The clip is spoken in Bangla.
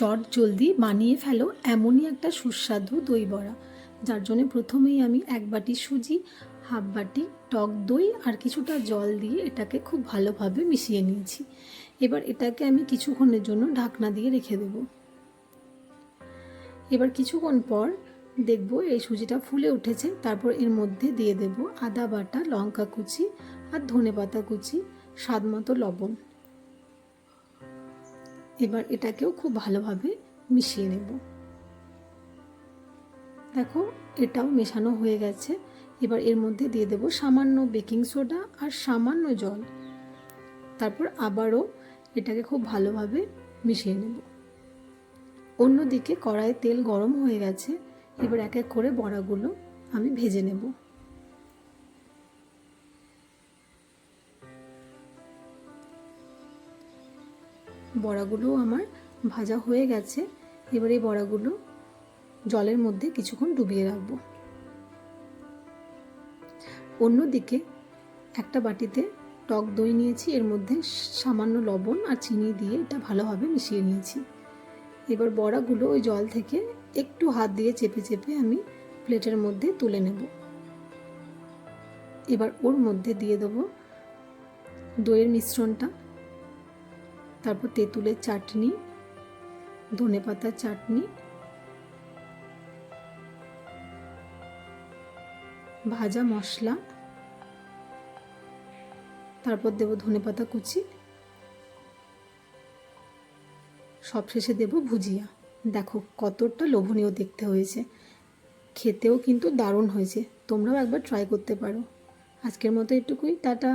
চট জলদি বানিয়ে ফেলো এমনই একটা সুস্বাদু দই বড়া। যার জন্য প্রথমেই আমি এক বাটি সুজি, হাফ বাটি টক দই আর কিছুটা জল দিয়ে এটাকে খুব ভালোভাবে মিশিয়ে নিয়েছি। এবার এটাকে আমি কিছুক্ষণের জন্য ঢাকনা দিয়ে রেখে দেব। এবার কিছুক্ষণ পর দেখব এই সুজিটা ফুলে উঠেছে। তারপর এর মধ্যে দিয়ে দেব আদা বাটা, লঙ্কা কুচি আর ধনে পাতা কুচি স্বাদ মতো লবণ। এবার এটাকেও খুব ভালোভাবে মিশিয়ে নেব। দেখো, এটাও মেশানো হয়ে গেছে। এবার এর মধ্যে দিয়ে দেব সামান্য বেকিং সোডা আর সামান্য জল। তারপর আবারও এটাকে খুব ভালোভাবে মিশিয়ে নেব। অন্যদিকে কড়াইয়ে তেল গরম হয়ে গেছে। এবার এক এক করে বড়াগুলো আমি ভেজে নেব। বড়াগুলো আমার ভাজা হয়ে গেছে। এবার এই বড়াগুলো জলের মধ্যে কিছুক্ষণ ডুবিয়ে রাখব। অন্যদিকে একটা বাটিতে টক দই নিয়েছি, এর মধ্যে সামান্য লবণ আর চিনি দিয়ে এটা ভালোভাবে মিশিয়ে নিয়েছি। এবার বড়াগুলো ওই জল থেকে একটু হাত দিয়ে চেপে চেপে আমি প্লেটের মধ্যে তুলে নেব। এবার ওর মধ্যে দিয়ে দেবো দইয়ের মিশ্রণটা। তারপর তেঁতুলের চাটনি, ধনে পাতার চাটনি, ভাজা মশলা, তারপর দেব ধনে পাতা কুচি, সবশেষে দেব ভুজিয়া। দেখো কতটা লোভনীয় দেখতে হয়েছে। খেতেও কিন্তু দারুণ হয়েছে। তোমরাও একবার ট্রাই করতে পারো। আজকের মতো এটুকুই, টাটা।